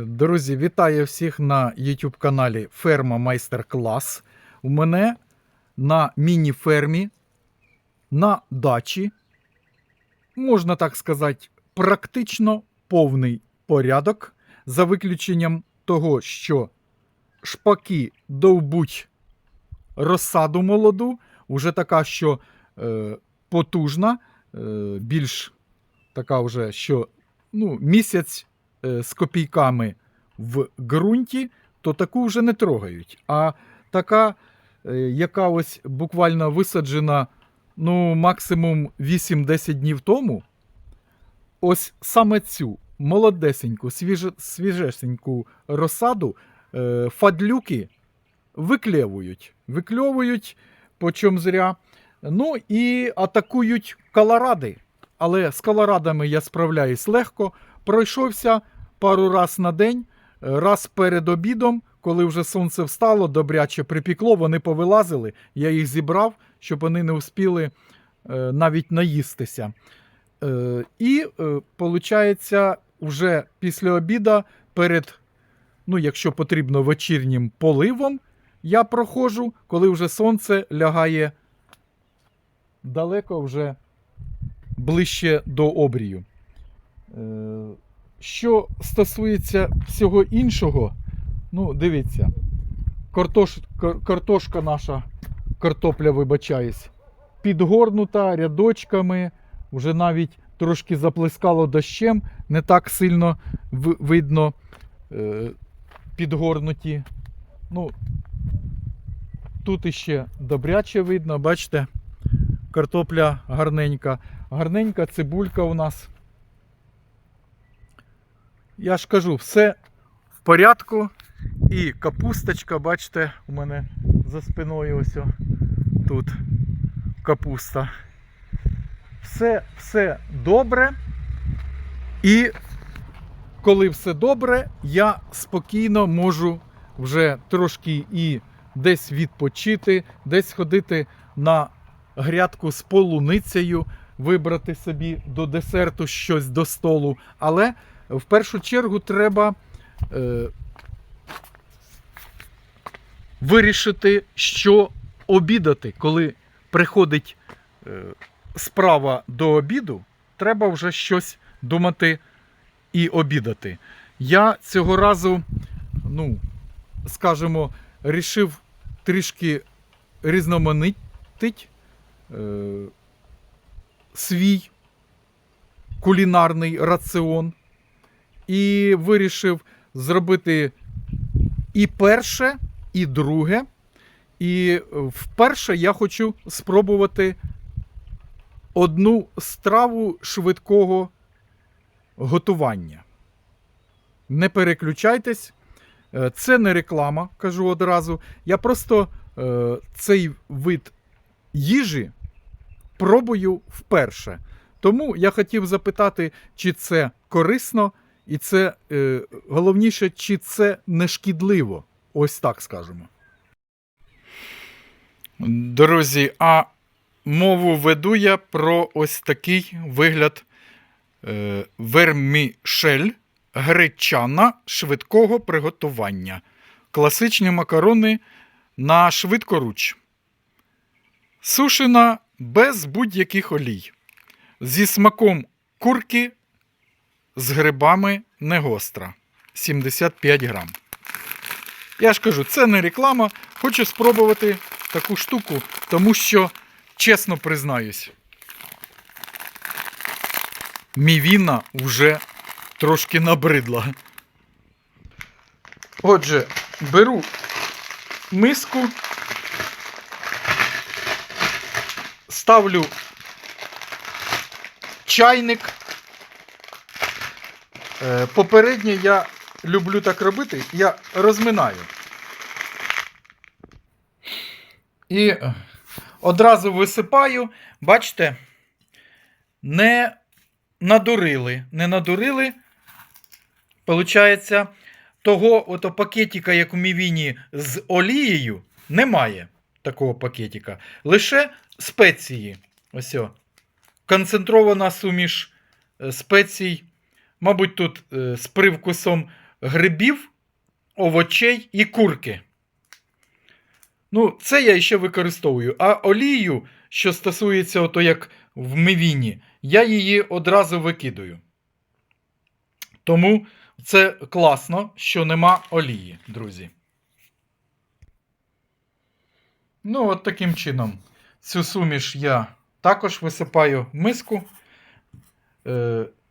Друзі, вітаю всіх на YouTube каналі Ферма Майстер Клас. У мене на міні-фермі, на дачі, можна так сказати, практично повний порядок, за виключенням того, що шпаки довбуть розсаду молоду, уже така, що е, потужна, е, більш така вже, що ну, місяць з копійками в ґрунті, то таку вже не трогають. А така, е, яка ось буквально висаджена ну, максимум 8-10 днів тому, ось саме цю молодесеньку, свіже, свіжесеньку розсаду е, фадлюки виклевують. Викльовують, почом зря. Ну і атакують колоради. Але з колорадами я справляюсь легко. Пройшовся пару раз на день, е, раз перед обідом, коли вже сонце встало, добряче припікло, вони повилазили. Я їх зібрав, щоб вони не успіли е, навіть наїстися. Е, і, виходить, вже після обіда, перед, ну, якщо потрібно, вечірнім поливом, я проходжу, коли вже сонце лягає далеко вже ближче до обрію. Що стосується всього іншого, ну, дивіться, картош, картошка наша, картопля, вибачаюсь, підгорнута рядочками, вже навіть трошки заплескало дощем, не так сильно видно е, підгорнуті. Ну, тут іще добряче видно, бачите, картопля гарненька. Гарненька цибулька у нас. Я ж кажу, все в порядку. І капусточка, бачите, у мене за спиною ось тут капуста. Все, все добре. І коли все добре, я спокійно можу вже трошки і десь відпочити, десь ходити на грядку з полуницею, вибрати собі до десерту щось до столу. Але в першу чергу треба е, вирішити, що обідати. Коли приходить е, справа до обіду, треба вже щось думати і обідати. Я цього разу, ну, скажімо, рішив трішки різноманітить е, свій кулінарний раціон і вирішив зробити і перше, і друге. І е, вперше я хочу спробувати одну страву швидкого готування. Не переключайтесь, Е, це не реклама, кажу одразу. Я просто е, цей вид їжі пробую вперше. Тому я хотів запитати, чи це корисно, і це е, головніше, чи це не шкідливо. Ось так скажемо. Друзі, а мову веду я про ось такий вигляд е, вермішель гречана швидкого приготування. Класичні макарони на швидкоруч. Сушена без будь-яких олій. Зі смаком курки з грибами не гостра. 75 грам. Я ж кажу, це не реклама. Хочу спробувати таку штуку, тому що, чесно признаюсь, мівіна вже трошки набридла. Отже, беру миску, ставлю чайник. Е, Попередньо я люблю так робити, я розминаю. І одразу висипаю, бачите, не надурили. Не надурили. Получається, того ото пакетика, як у мівіні з олією, немає такого пакетика. Лише спеції. Ось. о. Концентрована суміш е, спецій. Мабуть, тут е, з привкусом грибів, овочей і курки. Ну, це я ще використовую. А олію, що стосується, ото як в мивіні, я її одразу викидаю. Тому це класно, що нема олії, друзі. Ну, от таким чином. Цю суміш я також висипаю в миску.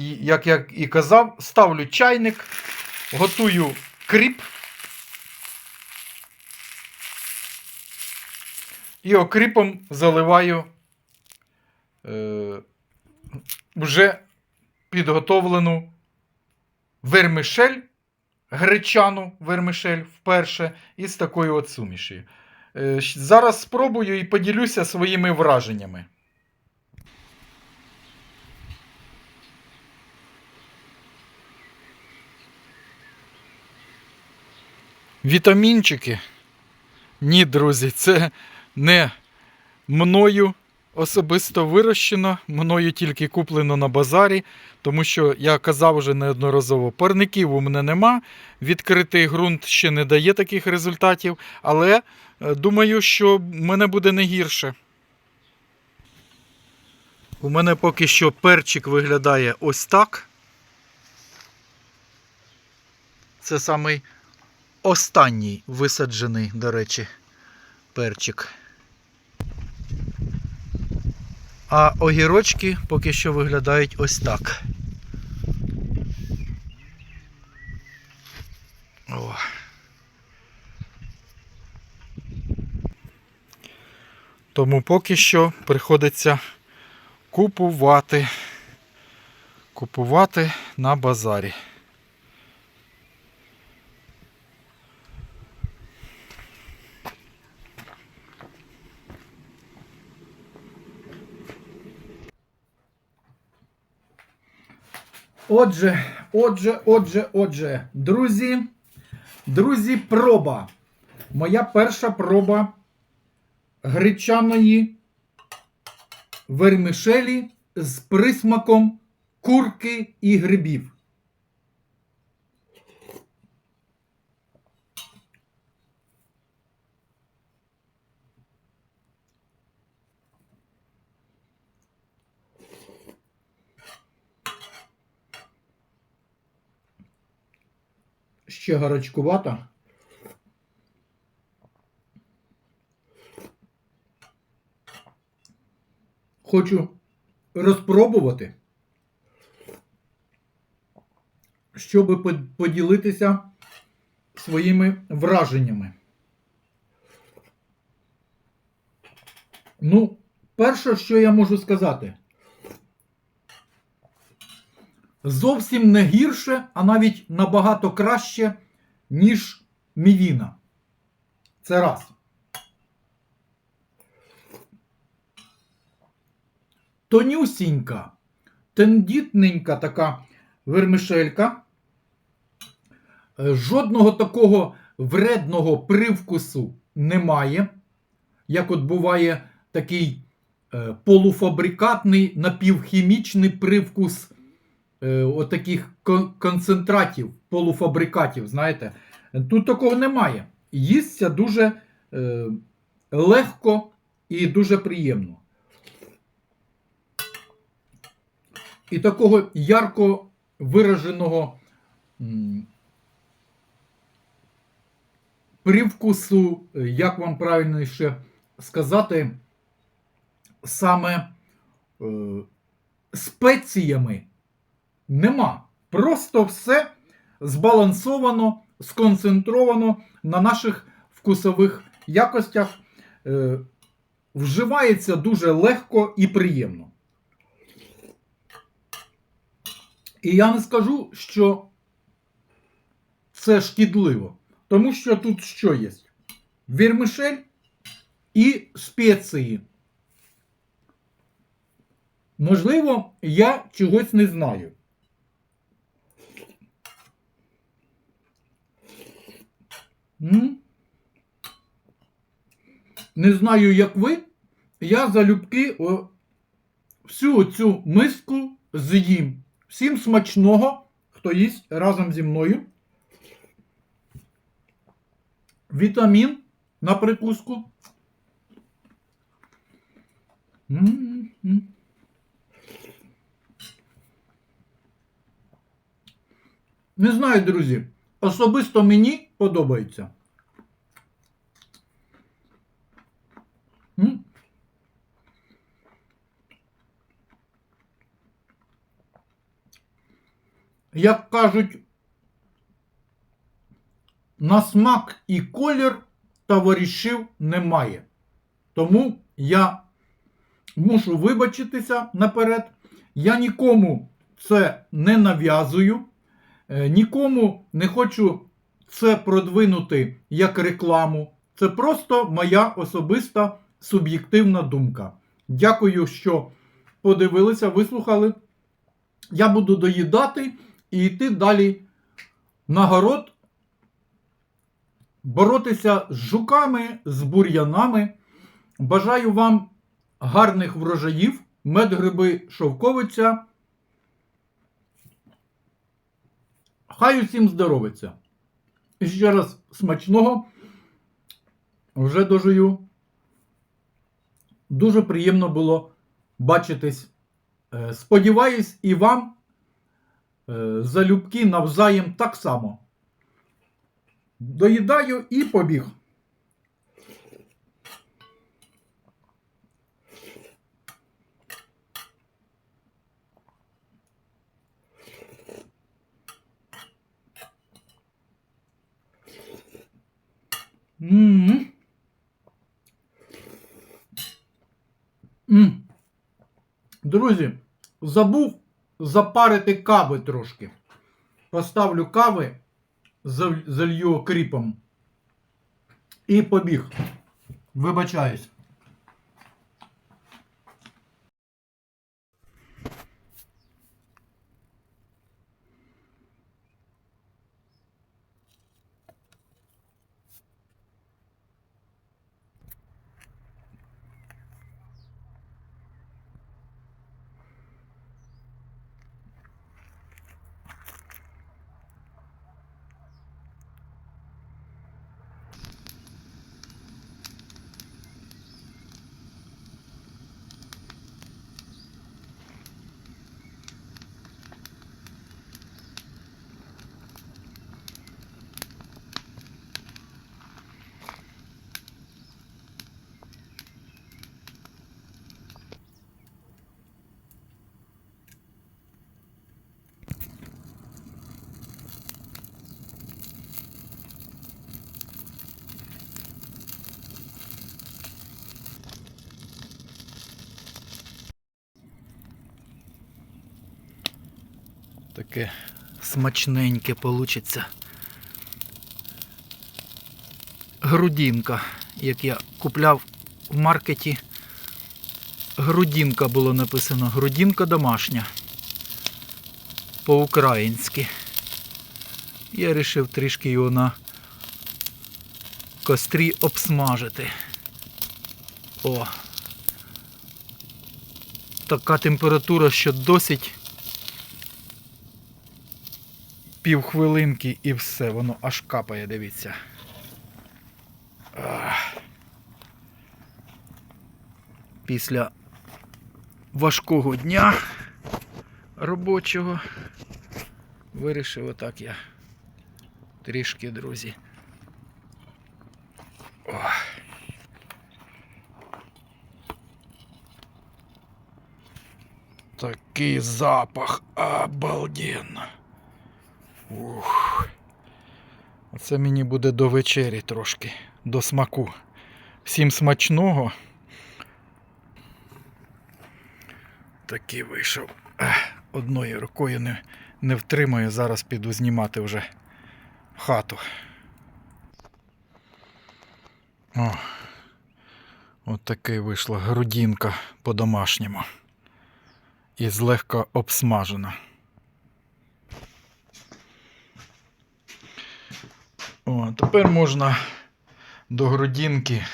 І, як я і казав, ставлю чайник, готую кріп. І окріпом заливаю е, вже підготовлену вермишель, гречану вермишель вперше із такою от суміші. Е, зараз спробую і поділюся своїми враженнями. Вітамінчики. Ні, друзі, це не мною особисто вирощено, мною тільки куплено на базарі, тому що я казав вже неодноразово, парників у мене нема. Відкритий ґрунт ще не дає таких результатів, але е, думаю, що в мене буде не гірше. У мене поки що перчик виглядає ось так. Це самий останній висаджений, до речі, перчик. А огірочки поки що виглядають ось так. О. Тому поки що приходиться купувати. Купувати на базарі. Отже, отже, отже, отже, друзі, друзі, проба. Моя перша проба гречаної вермішелі з присмаком курки і грибів. Ще гарачкувата. Хочу розпробувати, щоб по- поділитися своїми враженнями. Ну, перше, що я можу сказати, зовсім не гірше, а навіть набагато краще, ніж мівіна. Це раз. Тонюсінька, тендітненька така вермишелька. Е, Жодного такого вредного привкусу немає. Як от буває такий е, полуфабрикатний напівхімічний привкус е, отаких кон- концентратів, полуфабрикатів, знаєте. Тут такого немає. Їсться дуже е, легко і дуже приємно. І такого ярко вираженого м, привкусу, е, як вам правильніше сказати, саме е, спеціями нема. Просто все збалансовано, сконцентровано на наших вкусових якостях. Е, вживається дуже легко і приємно. І я не скажу, що це шкідливо. Тому що тут що є? Вірмишель і спеції. Можливо, я чогось не знаю. М? Не знаю, як ви. Я залюбки о, всю цю миску з'їм. Всім смачного, хто їсть разом зі мною. вітамін на прикуску. М-м-м. Не знаю, друзі. Особисто мені подобається. Як кажуть, на смак і колір товаришів немає. Тому я мушу вибачитися наперед. Я нікому це не нав'язую, е, нікому не хочу це продвинути як рекламу. Це просто моя особиста суб'єктивна думка. Дякую, що подивилися, вислухали. Я буду доїдати і йти далі на город, боротися з жуками, з бур'янами. Бажаю вам гарних врожаїв, медгриби шовковиця. Хай усім здоровиться. І ще раз смачного. Вже дожую. Дуже приємно було бачитись. Е, Сподіваюсь, і вам е, залюбки навзаєм так само. Доїдаю і побіг. Друзі, забув запарити кави трошки. Поставлю кави, зал- залью окріпом. І побіг. Вибачаюсь. Таке смачненьке получиться. Грудінка, як я купляв в маркеті. Грудінка було написано. Грудінка домашня. По-українськи. Я вирішив трішки його на кострі обсмажити. О. Така температура, що досить півхвилинки і все, воно аж капає, дивіться. Після важкого дня робочого вирішив отак я трішки, друзі. Такий запах обалденно. Ух. Оце мені буде до вечері трошки, до смаку. Всім смачного. Такий вийшов. Одною рукою не, не втримаю, зараз піду знімати вже хату. О, от такий вийшла грудінка по-домашньому. І злегка обсмажена. О, тепер можна до грудинки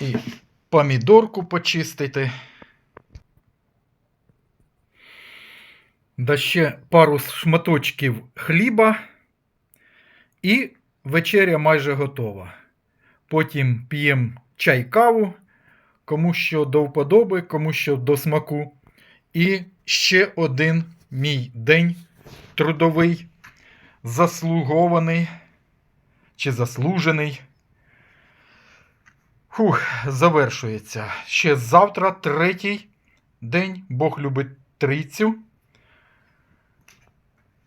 і помідорку почистити. Да ще пару шматочків хліба і вечеря майже готова. Потім п'ємо чай каву, кому що до вподоби, кому що до смаку. І ще один мій день трудовий, заслугований чи заслужений. Фух, завершується. Ще завтра третій день. Бог любить трійцю.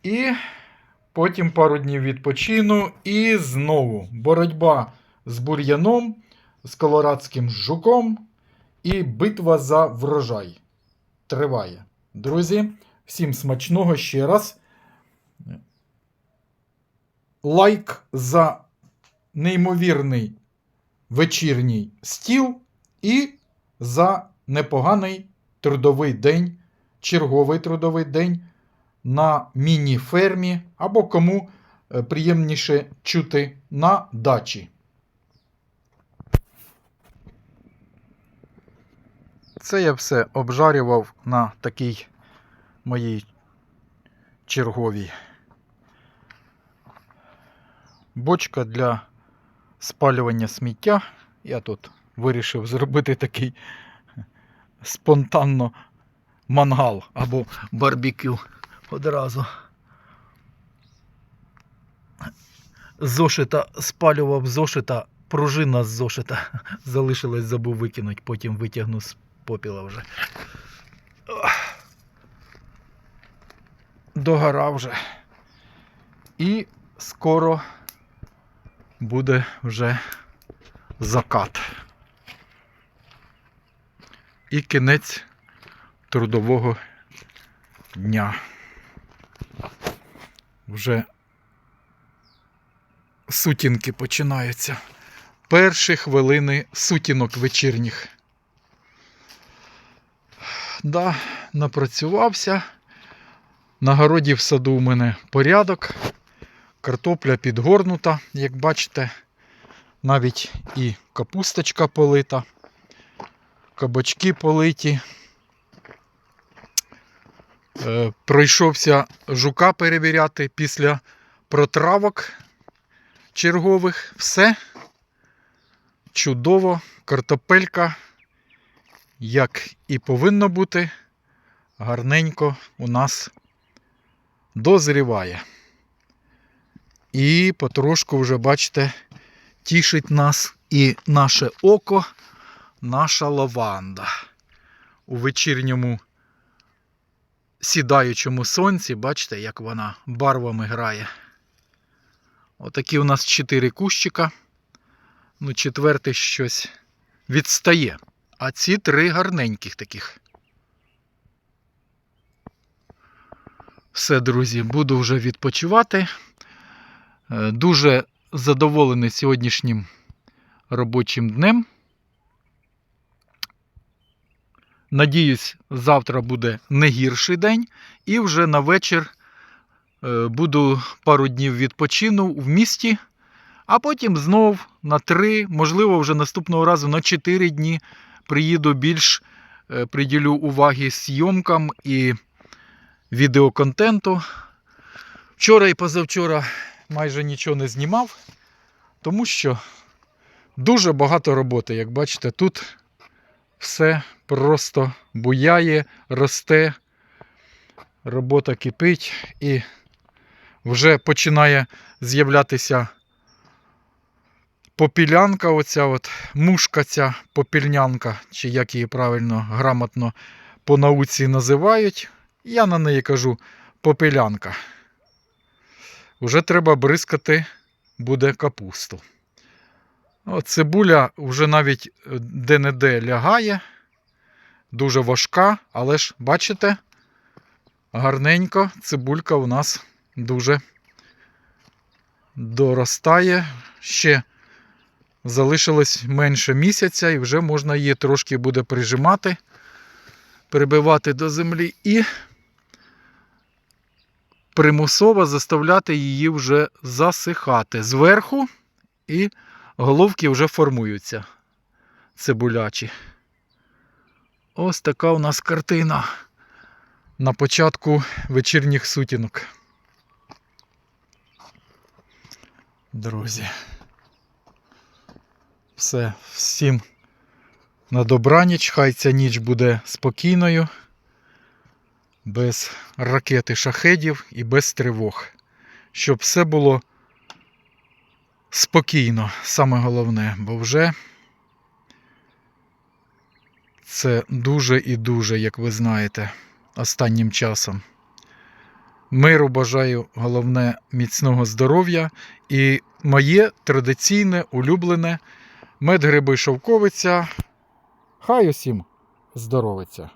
І потім пару днів відпочину. І знову боротьба з бур'яном, з колорадським жуком і битва за врожай. Триває. Друзі, всім смачного ще раз. Лайк за неймовірний вечірній стіл і за непоганий трудовий день, черговий трудовий день на міні-фермі або кому е, приємніше чути на дачі. Це я все обжарював на такій моїй черговій. Бочка для спалювання сміття. Я тут вирішив зробити такий спонтанно мангал або барбекю одразу. Зошита спалював зошита, пружина з зошита залишилась, забув викинути, потім витягну з попіла вже. Догора вже. І скоро буде вже закат. І кінець трудового дня. Вже сутінки починаються. Перші хвилини сутінок вечірніх. Да, напрацювався. На городі в саду у мене порядок. Картопля підгорнута, як бачите, навіть і капусточка полита, кабачки политі. Е, пройшовся жука перевіряти після протравок чергових. Все чудово, картопелька, як і повинно бути, гарненько у нас дозріває. І потрошку вже, бачите, тішить нас і наше око, наша лаванда. У вечірньому сідаючому сонці, бачите, як вона барвами грає. Отакі у нас чотири кущика. Ну, четвертий щось відстає. А ці три гарненьких таких. Все, друзі, буду вже відпочивати. Е, Дуже задоволений сьогоднішнім робочим днем. Надіюсь, завтра буде не гірший день, і вже на вечір е, буду пару днів відпочину в місті, а потім знов на три, можливо, вже наступного разу на 4 дні приїду більш е, приділю уваги зйомкам і відеоконтенту. Вчора і позавчора майже нічого не знімав, тому що дуже багато роботи. Як бачите, тут все просто буяє, росте, робота кипить і вже починає з'являтися попілянка, оця от мушка ця попільнянка, чи як її правильно, грамотно по науці називають. Я на неї кажу попілянка. Вже треба бризкати буде капусту. О, цибуля вже навіть е, де-не-де лягає. Дуже важка, але ж, бачите, гарненько цибулька у нас дуже доростає. Ще залишилось менше місяця і вже можна її трошки буде прижимати, прибивати до землі і примусово заставляти її вже засихати зверху, і головки вже формуються цибулячі. Ось така у нас картина на початку вечірніх сутінок. Друзі. Все, всім на добраніч. Хай ця ніч буде спокійною, без ракети шахедів і без тривог. Щоб все було спокійно, саме головне, бо вже це дуже і дуже, як ви знаєте, останнім часом. Миру бажаю, головне, міцного здоров'я і моє традиційне улюблене медгриби шовковиця. Хай усім здоровиться.